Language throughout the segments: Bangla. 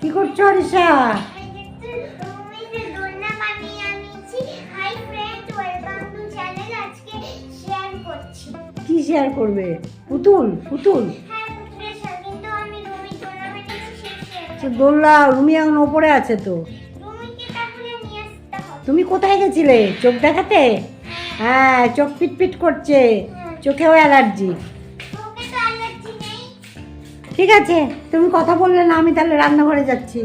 কি করছ অরিষা কি শেয়ার করবে? পুতুল পুতুল। দোল্লা রুমি এখন ওপরে আছে তো। তুমি কোথায় গেছিলে? চোখ দেখাতে? হ্যাঁ। চোখ পিটপিট করছে। চোখেও অ্যালার্জি। ঠিক আছে? তুমি কথা বললে না আমি তাহলে রান্নাঘরে যাচ্ছি।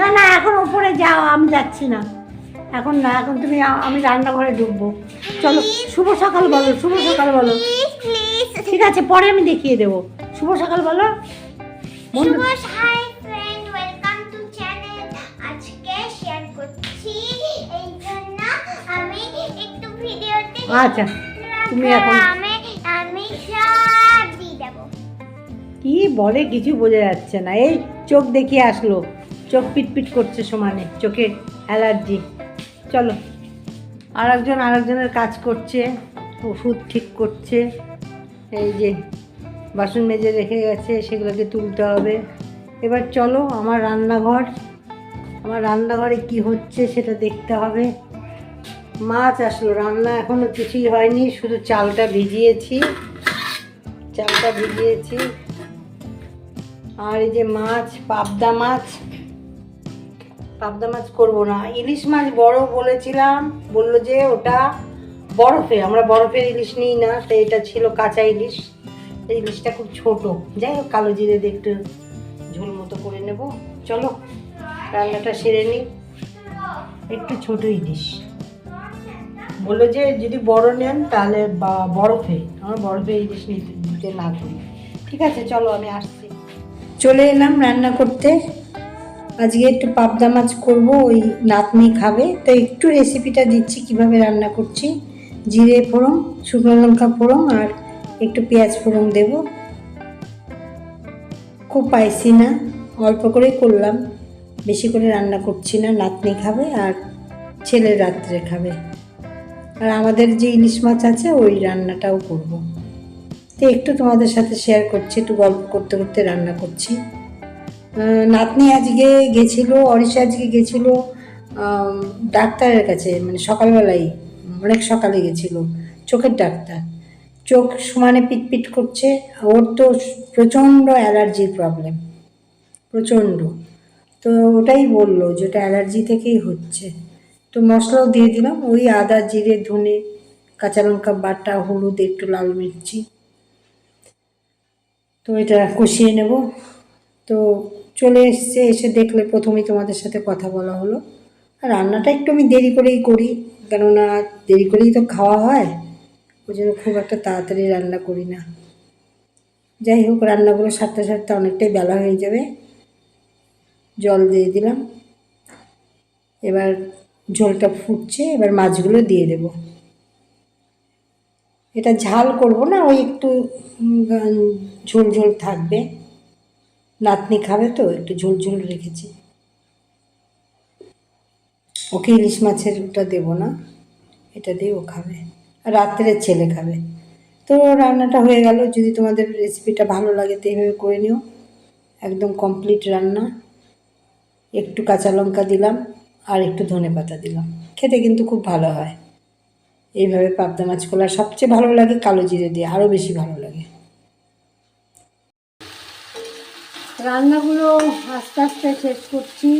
না না এখন ওপরে যাও আমি যাচ্ছি না। এখন না এখন তুমি আমি রান্নাঘরে ঢুকবো। চলো শুভ সকাল বলো শুভ সকাল বলো। ঠিক আছে পরে আমি দেখিয়ে দেবো। শুভ সকাল বলো। বন্ধু তুমি ফ্রেন্ড কি বলে কিছু বোঝা যাচ্ছে না। এই চোখ দেখিয়ে আসলো। চোখ পিটপিট করছে সমানে, চোখে অ্যালার্জি। চলো আর একজন আরেকজনের কাজ করছে, ওষুধ ঠিক করছে। এই যে বাসন মেজে রেখে গেছে, সেগুলোকে তুলতে হবে। এবার চলো, আমার রান্নাঘর। আমার রান্নাঘরে কি হচ্ছে সেটা দেখতে হবে। মাছ আসলো, রান্না এখনও কিছুই হয়নি, শুধু চালটা ভিজিয়েছি। চালটা ভিজিয়েছি। আর এই যে মাছ, পাবদা মাছ। পাবদা মাছ করব না। ইলিশ মাছ বড় বলেছিলাম, বলল যে ওটা বরফে আমরা বরফের ইলিশ নিই না, তো এটা ছিল কাঁচা ইলিশ। ইলিশটা খুব ছোট। যাই হোক, কালো জিরে দিয়ে একটু ঝোল মতো করে নেব। চলো, রান্নাটা সেরে নিই। একটু ছোট ইলিশ। বলল যে যদি বড় নেন, তাহলে বরফে। আমরা বরফে ইলিশ নিতে না করি। ঠিক আছে, চলো আমি আসছি। চলে এলাম রান্না করতে। আজকে একটু পাবদা মাছ করব, ওই নাতনি খাবে। তো একটু রেসিপিটা দিচ্ছি, কীভাবে রান্না করছি। জিরে ফোড়ন, শুকনো লঙ্কা ফোড়ন আর একটু পেঁয়াজ ফোড়ন দেব। খুব পাইসি না, অল্প করেই করলাম। বেশি করে রান্না করছি না, নাতনি খাবে আর ছেলে রাত্রে খাবে। আর আমাদের যে ইলিশ মাছ আছে, ওই রান্নাটাও করব। তো একটু তোমাদের সাথে শেয়ার করছি, একটু গল্প করতে করতে রান্না করছি। নাতনি আজকে গেছিল অরিষা আজকে গেছিল ডাক্তারের কাছে মানে সকালবেলায় অনেক সকালে গেছিল, চোখের ডাক্তার। চোখ সমানে পিটপিট করছে, ওর তো প্রচণ্ড অ্যালার্জির প্রবলেম প্রচণ্ড। তো ওটাই বলল যে ওটা অ্যালার্জি থেকেই হচ্ছে। তো মশলাও দিয়ে দিলাম, ওই আদা, জিরে, ধনে, কাঁচা লঙ্কা, বাটা, হলুদ, একটু লাল মির্চি। তো এটা কষিয়ে নেব। তো চলে এসছে, এসে দেখলে প্রথমেই তোমাদের সাথে কথা বলা হলো। আর রান্নাটা একটু আমি দেরি করেই করি, কেননা দেরি করেই তো খাওয়া হয়। ওই জন্য খুব একটা তাড়াতাড়ি রান্না করি না। যাই হোক, রান্নাগুলো সারতে সারতে অনেকটাই বেলা হয়ে যাবে। জল দিয়ে দিলাম। এবার ঝোলটা ফুটছে, এবার মাছগুলো দিয়ে দেব। এটা ঝাল করব না, ওই একটু ঝোল ঝোল থাকবে। নাতনি খাবে তো, একটু ঝোল ঝোল রেখেছি। ওকে ইলিশ মাছের ওটা দেবো না, এটা দিয়ে ও খাবে। রাত্রে ছেলে খাবে। তো রান্নাটা হয়ে গেল, যদি তোমাদের রেসিপিটা ভালো লাগে তো এইভাবে করে নিও। একদম কমপ্লিট রান্না। একটু কাঁচা লঙ্কা দিলাম, আর একটু ধনে পাতা দিলাম। খেতে কিন্তু খুব ভালো হয়। এইভাবে পাবদা মাছ কলা সবচেয়ে ভালো লাগে কালো জিরে দিয়ে আরও বেশি ভালো লাগে। রান্নাগুলো আস্তে আস্তে শেষ করছি।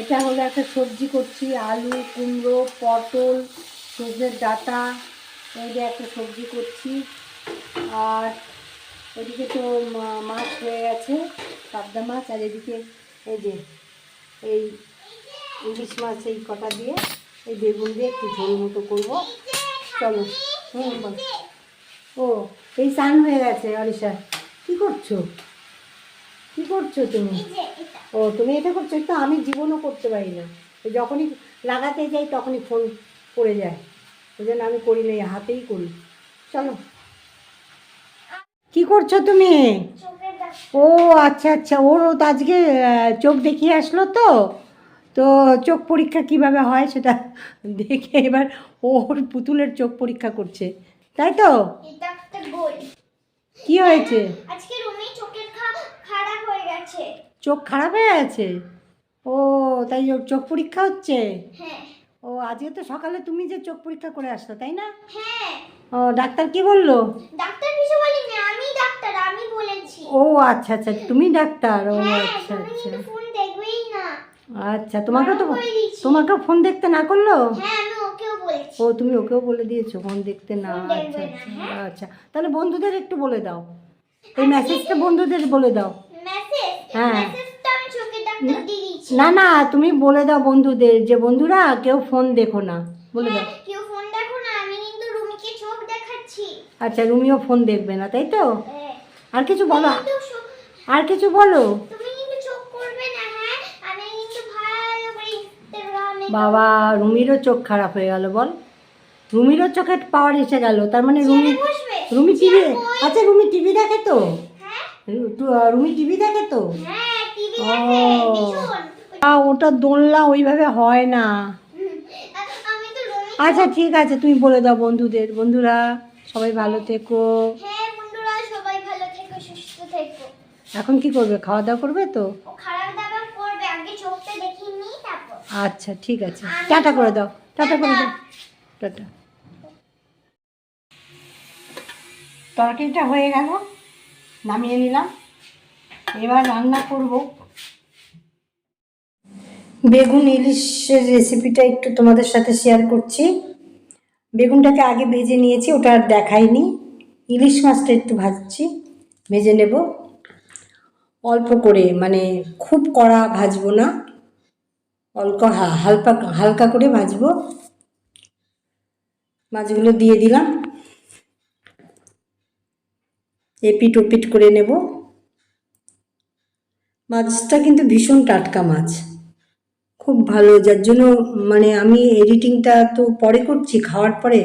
এটা হলো একটা সবজি করছি, আলু, কুমড়ো, পটল সবজির ডাঁটা, এই যে একটা সবজি করছি। আর এদিকে তো মাছ হয়ে গেছে, পাবদা মাছ, আর এদিকে এই যে এই ইলিশ মাছ এই কটা দিয়ে এই বেগুন দিয়ে একটু ঝোল মতো করব। চলো হুম। ও এই স্নান হয়ে গেছে অরিশা। কি করছ? কি করছ তুমি? ও তুমি এটা করছ? তো আমি জীবনও করতে পারি না। যখনই লাগাতে যাই তখনই ফোন পড়ে যায়। ওই জন্য আমি করি না হাতেই করি। চলো। কি করছ তুমি? ও আচ্ছা আচ্ছা। ওর তো আজকে চোখ দেখিয়ে আসলো তো? তো চোখ পরীক্ষা কীভাবে হয় সেটা দেখে এবার ওর পুতুলের চোখ পরীক্ষা করছে। তাই তো? কি হয়েছে? আজকে রুমি চোখের খারাপ হয়ে গেছে। চোখ খারাপ হয়ে আছে ও তাই ওর চোখ পরীক্ষা হচ্ছে? হ্যাঁ। ও আজকে তো সকালে তুমি যে চোখ পরীক্ষা করে আসলো তাই না? হ্যাঁ। ও ডাক্তার কি বলল? ডাক্তার কিছু বলেনি আমি ডাক্তার আমি বলেছি। ও আচ্ছা আচ্ছা তুমি ডাক্তার ও হ্যাঁ আচ্ছা আচ্ছা কিন্তু ফোন দেখবেই না আচ্ছা তোমাকে তো। তোমাকেও ফোন দেখতে না করল? হ্যাঁ ও তুমি ওকেও বলে দিয়েছ ফোন দেখতে না আচ্ছা আচ্ছা হ্যাঁ? আচ্ছা। তাহলে বন্ধুদের একটু বলে দাও। এই মেসেজটা বন্ধুদের বলে দাও। হ্যাঁ। না না তুমি বলে দাও বন্ধুদের যে বন্ধুরা কেউ ফোন দেখো না বলে দাও। হ্যাঁ, কেউ ফোন দেখো না আমি কিন্তু রুমিকে চোখ দেখাচ্ছি। আচ্ছা রুমিও ফোন দেখবে না তাই তো। আর কিছু বলো? আর কিছু বলো তুমি কিন্তু চোখ করবে না হ্যাঁ আমি কিন্তু ভালো করে ইনস্টাগ্রামে বাবা রুমিরও চোখ খারাপ হয়ে গেল বল। রুমিরও চোখে পাওয়ার এসে গেল তার মানে রুমি রুমি টিভি আচ্ছা রুমি টিভি দেখে তো? হ্যাঁ। রুমি টিভি দেখে তো? হ্যাঁ ও। ওটা দোলনা ওইভাবে হয় না। আচ্ছা ঠিক আছে তুমি বলে দাও বন্ধুদের। বন্ধুরা সবাই ভালো থেকো। হ্যাঁ থেকো এখন কি করবে? খাওয়া দাওয়া করবে তো ও খারাপ দাবার করবে আগে চোখটা দেখিয়ে নিই তারপর আচ্ছা ঠিক আছে। টাটা করে দাও, টাটা করে দাও। টাটা। তরকারিটা হয়ে গেল, নামিয়ে নিলাম। এবার রান্না করব। বেগুন ইলিশের রেসিপিটা একটু তোমাদের সাথে শেয়ার করছি। বেগুনটাকে আগে ভেজে নিয়েছি, ওটা আর দেখাইনি। ইলিশ মাছটা একটু ভাজছি, ভেজে নেব। অল্প করে মানে খুব কড়া ভাজবো না। অল্প হালকা হালকা করে ভাজবো। মাছগুলো দিয়ে দিলাম। এপিট ওপিট করে নেব। মাছটা কিন্তু ভীষণ টাটকা মাছ। খুব ভালো, যার জন্য মানে আমি এডিটিংটা তো পরে করছি, খাওয়ার পরে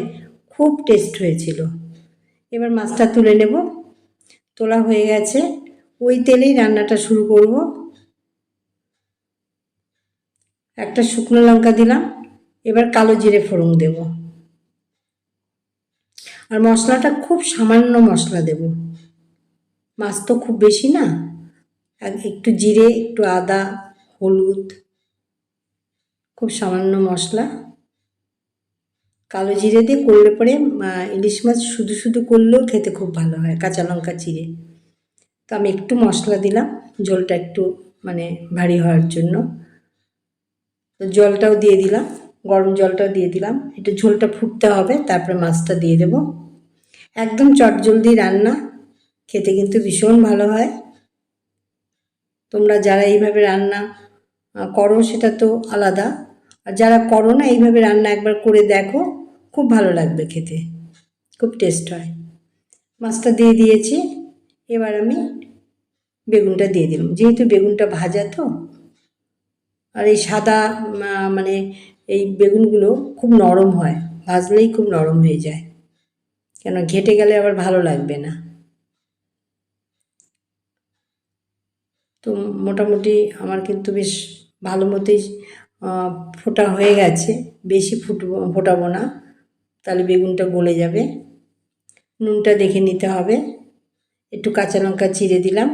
খুব টেস্ট হয়েছিল। এবার মাছটা তুলে নেব। তোলা হয়ে গেছে। ওই তেলেই রান্নাটা শুরু করব। একটা শুকনো লঙ্কা দিলাম, এবার কালো জিরে ফোড়ন দেব। আর মশলাটা খুব সামান্য মশলা দেব। মাছ তো খুব বেশি না একটু জিরে, একটু আদা, হলুদ, খুব সামান্য মশলা। কালো জিরে দিয়ে করলে পরে ইলিশ মাছ শুধু শুধু করলেও খেতে খুব ভালো হয়, কাঁচা লঙ্কা চিড়ে তো আমি একটু মশলা দিলাম ঝোলটা একটু মানে ভারী হওয়ার জন্য। তো জলটাও দিয়ে দিলাম, গরম জলটাও দিয়ে দিলাম। একটু ঝোলটা ফুটতে হবে, তারপরে মাছটা দিয়ে দেব। একদম চটজলদি রান্না, খেতে কিন্তু ভীষণ ভালো হয়। তোমরা যারা এইভাবে রান্না করো সেটা তো আলাদা। আর যারা করো না, এইভাবে রান্না একবার করে দেখো, খুব ভালো লাগবে খেতে। খুব টেস্ট হয়। মাছটা দিয়ে দিয়েছি, এবার আমি বেগুনটা দিয়ে দিলাম। যেহেতু বেগুনটা ভাজা তো আর এই সাদা মানে এই বেগুনগুলো খুব নরম হয়, ভাজলেই খুব নরম হয়ে যায়। কেন ঘেটে গেলে আবার ভালো লাগবে না। তো মোটামুটি আমার কিন্তু বেশ ভালো মতোই ফোটা হয়ে গেছে। বেশি ফুটবো, ফোটাবো না, তাহলে বেগুনটা গলে যাবে। নুনটা দেখে নিতে হবে। একটু কাঁচা লঙ্কা চিড়ে দিলাম।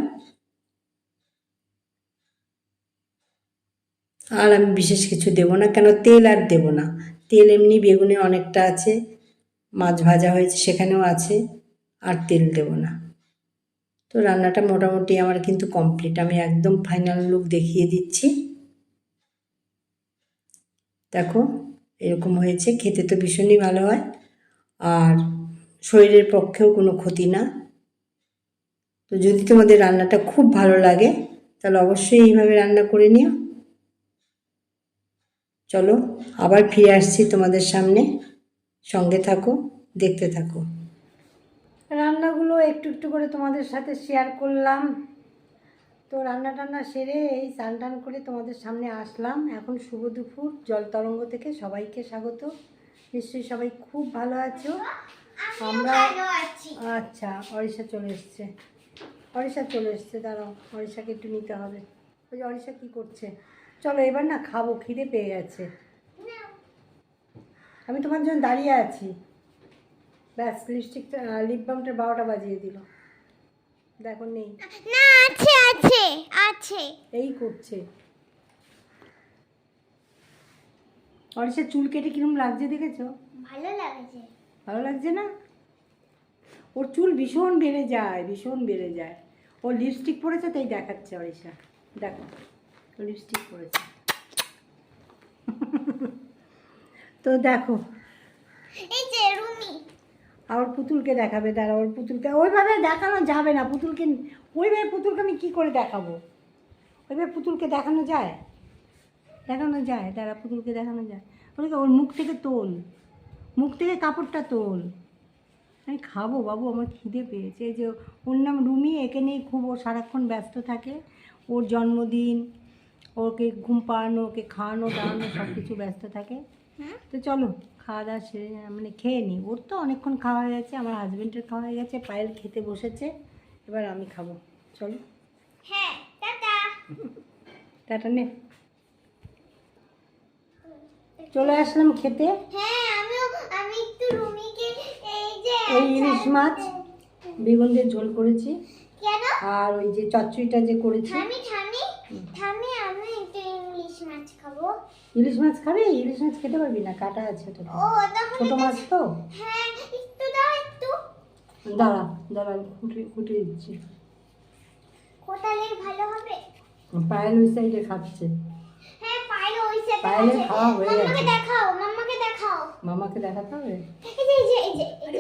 আর আমি বিশেষ কিছু দেবো না, কেন তেল আর দেবো না। তেল এমনি বেগুনে অনেকটা আছে, মাছ ভাজা হয়েছে সেখানেও আছে, আর তেল দেবো না। তো রান্নাটা মোটামুটি আমার কিন্তু কমপ্লিট আমি একদম ফাইনাল লুক দেখিয়ে দিচ্ছি। দেখো, এরকম হয়েছে, খেতে তো ভীষণই ভালো হয়, আর শরীরের পক্ষেও কোনো ক্ষতি না। তো যদি তোমাদের রান্নাটা খুব ভালো লাগে, তাহলে অবশ্যই এইভাবে রান্না করে নিও। চলো আবার ফিরে আসছি তোমাদের সামনে। সঙ্গে থাকো দেখতে থাকো। রান্নাগুলো একটু একটু করে তোমাদের সাথে শেয়ার করলাম। তো রান্না টান্না সেরে এই স্নান টান করে তোমাদের সামনে আসলাম। এখন শুভ দুপুর জল তরঙ্গ থেকে সবাইকে স্বাগত। নিশ্চয়ই সবাই খুব ভালো আছো। আমরা আচ্ছা অরিষা চলে এসছে। অরিষা চলে এসছে দাঁড়াও অরিষাকে একটু নিতে হবে। ওই যে অরিষা কী করছে? চলো এবার না খাব খিদে পেয়ে গেছে। আমি তোমার জন্য দাঁড়িয়ে আছি। ব্যাস লিপস্টিকটা লিপ বামটা বারোটা বাজিয়ে দিল। দেখো নেই। না আছে আছে আছে। এই করছে। অরিষার চুল কেটে কিরম লাগছে দেখেছ? ভালো লাগছে। ভালো লাগছে না? ওর চুল ভীষণ বেড়ে যায় ভীষণ বেড়ে যায়। ও লিপস্টিক পরেছে তাই দেখাচ্ছে অরিষা দেখো। লিপস্টিক পরেছে। তো দেখো। এই যে রুমি। আর পুতুলকে দেখাবে দাঁড়া ওর পুতুলকে। ওইভাবে দেখানো যাবে না পুতুলকে ওইভাবে পুতুলকে আমি কী করে দেখাবো? ওইভাবে পুতুলকে দেখানো যায়? দেখানো যায় দাঁড়া পুতুলকে দেখানো যায়। ওকে ওর মুখ থেকে তোল। মুখ থেকে কাপড়টা তোল। আমি খাব বাবু আমার খিদে পেয়েছে। যে ওর নাম রুমি একে নিয়ে খুব ও সারাক্ষণ ব্যস্ত থাকে। ওর জন্মদিন ওকে ঘুম পাড়ানো ওকে খাওয়ানো দাওয়ানো সব কিছু ব্যস্ত থাকে। তো চলো খাওয়া দাওয়া সেরে মানে খেয়ে নিই ওর তো অনেকক্ষণ খাওয়া হয়ে গেছে আমার হাজব্যান্ডের খাওয়া হয়ে গেছে পায়েল খেতে বসেছে। এবার আমি খাব। চলো। হ্যাঁ টাটা। টাটা নে। চলে আসলাম খেতে। হ্যাঁ আমিও আমি একটু রুমিকে এই যে এই ইলিশ মাছ বেগুন দিয়ে ঝোল করেছি। কেন? আর ওই যে চচ্চড়িটা যে করেছি। থামি থামি আমি একটু ইংলিশ মাছ খাব ইলিশ মাছ খাবে? ইলিশ মাছ খেতে পারবি না? কাটা আছে ওটা। ও ছোট মাছ তো? হ্যাঁ একটু দাও একটু। দাঁড়া দাঁড়া খুঁটি খুঁটিয়ে দিচ্ছি। কোটালে ভালো হবে? পায়েল ওই সাইডে খাচ্ছে। হ্যাঁ পায়েলের খাওয়া হয়ে গেছে। দেখাও মাম্মাকে দেখাও। মামাকে দেখাতে হবে? এই যে এই যে এই যে। এই যে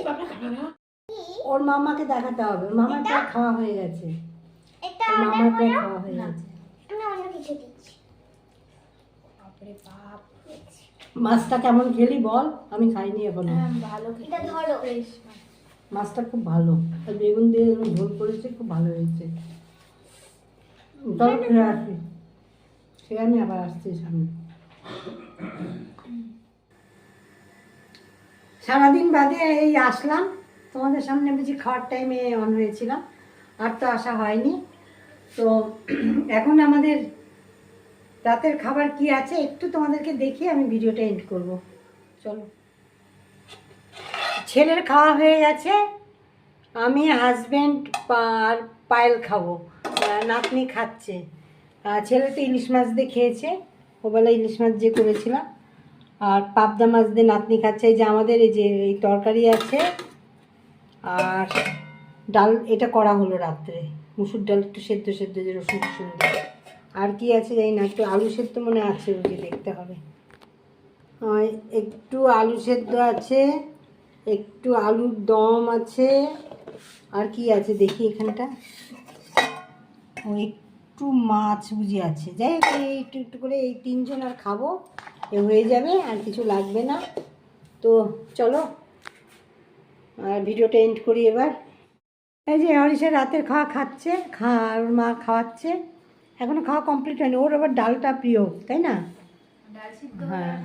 কি? ওর মামাকে দেখাতে হবে। ওর মামার প্রায় খাওয়া হয়ে গেছে। মামার প্রায় খাওয়া হয়ে গেছে আমি অন্য কিছু দিচ্ছি মাছটা কেমন খেলি বল? আমি খাইনি এখনও। এটা ধরো। মাছটা খুব ভালো। আর বেগুন দিয়ে ঝোল করেছে খুব ভালো হয়েছে। চলো খেয়ে আসি। সে আমি আবার আসছি সামনে। সারাদিন বাদে এই আসলাম। তোমাদের সামনে বুঝি খাওয়ার টাইমে অন হয়েছিলাম। আর তো আসা হয়নি। তো এখন আমাদের রাতের খাবার কি আছে একটু তোমাদেরকে দেখিয়ে আমি ভিডিওটা এন্ড করব। চলো। ছেলের খাওয়া হয়ে গেছে, আমি হাজব্যান্ড আর পায়েল খাব। নাতনি খাচ্ছে। ছেলে তো ইলিশ মাছ দিয়ে খেয়েছে, ওবেলা ইলিশ মাছ দিয়ে করেছিলাম। আর পাবদা মাছ দিয়ে নাতনি খাচ্ছে, এই যে আমাদের এই যে এই তরকারি আছে, আর ডাল, এটা করা হলো রাত্রে। মুসুর ডাল একটু সেদ্ধ সেদ্ধ, যে রসুন টসুন দিয়ে। আর কি আছে জানি না, একটু আলু সেদ্ধ মনে আছে যে দেখতে হবে। একটু আলু সেদ্ধ আছে, একটু আলুর দম আছে, আর কি আছে দেখি এখানটা। একটু মাছ বুঝি আছে। যাই হোক একটু একটু করে এই তিনজন আর খাব, এ হয়ে যাবে, আর কিছু লাগবে না। তো চলো, আর ভিডিওটা এন্ড করি এবার। এই যে হরিষা রাতের খাওয়া খাচ্ছে, খা মা খাওয়াচ্ছে। এখনও খাওয়া কমপ্লিট হয়নি। ওর আবার ডালটা প্রিয় তাই না? হ্যাঁ।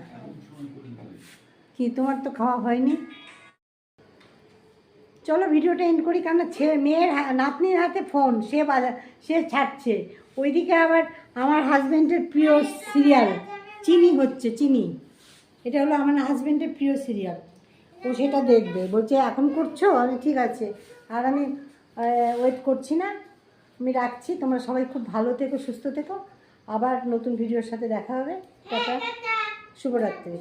কি তোমার তো খাওয়া হয়নি? চলো ভিডিওটা এন্ড করি কারণ ছেলে মেয়ের নাতনির হাতে ফোন সে বাজা সে ছাড়ছে। ওইদিকে আবার আমার হাজব্যান্ডের প্রিয় সিরিয়াল চিনি হচ্ছে চিনি। এটা হলো আমার হাজব্যান্ডের প্রিয় সিরিয়াল ও সেটা দেখবে। বলছে এখন করছ? আমি ঠিক আছে। আর আমি ওয়েট করছি না। আমি রাখছি। তোমরা সবাই খুব ভালো থেকো সুস্থ থেকো। আবার নতুন ভিডিওর সাথে দেখা হবে। টাটা। শুভরাত্রি।